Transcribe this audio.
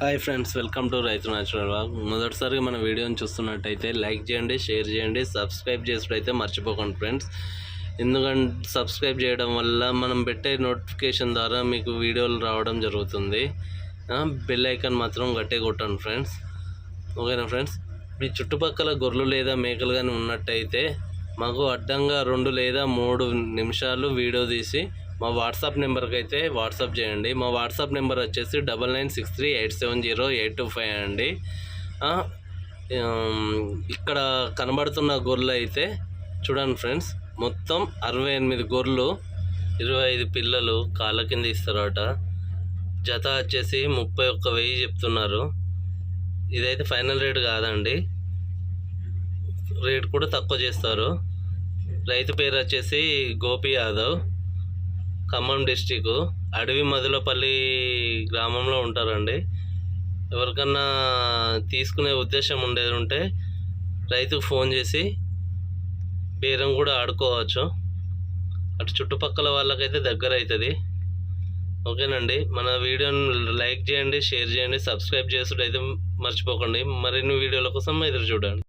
Hi friends welcome to Raithu natural walk మొదటిసారిగా మన వీడియోని చూస్తున్నట్టయితే లైక్ చేయండి షేర్ చేయండి సబ్స్క్రైబ్ చేసుడైతే మర్చిపోకండి ఫ్రెండ్స్. ఎందుకంటే సబ్స్క్రైబ్ చేయడం వల్ల మనం పెట్టే నోటిఫికేషన్ ద్వారా మీకు వీడియోలు రావడం జరుగుతుంది. బెల్ ఐకాన్ మాత్రం గట్టే కొట్టండి ఫ్రెండ్స్. ఓకేనా ఫ్రెండ్స్? మీ చుట్టుపక్కల గొర్రెలు లేదా మేకలు కానీ ఉన్నట్టయితే మాకు అడ్డంగా రెండు లేదా మూడు నిమిషాలు వీడియో తీసి మా వాట్సాప్ నెంబర్కి అయితే వాట్సాప్ చేయండి. మా వాట్సాప్ నెంబర్ వచ్చేసి double nine six three eight seven zero eight two five అండి. ఇక్కడ కనబడుతున్న గొర్రెలు అయితే చూడండి ఫ్రెండ్స్ మొత్తం అరవై ఎనిమిది గొర్రెలు ఇరవై ఐదు పిల్లలు కాళ్ళ కింద ఇస్తారట. జత వచ్చేసి ముప్పై ఒక్క వెయ్యి చెప్తున్నారు. ఇదైతే ఫైనల్ రేట్ కాదండి. రేట్ కూడా తక్కువ చేస్తారు. రైతు పేరు వచ్చేసి గోపి యాదవ్. ఖమ్మం డిస్టిక్ అడవి మధులపల్లి గ్రామంలో ఉంటారండి. ఎవరికన్నా తీసుకునే ఉద్దేశం ఉండేది ఉంటే రైతుకు ఫోన్ చేసి బేరం కూడా ఆడుకోవచ్చు. అటు చుట్టుపక్కల వాళ్ళకైతే దగ్గర అవుతుంది ఓకేనండి. మన వీడియోని లైక్ చేయండి షేర్ చేయండి సబ్స్క్రైబ్ చేసుడు అయితే మర్చిపోకండి. మరిన్ని వీడియోల కోసం ఎదురు చూడండి.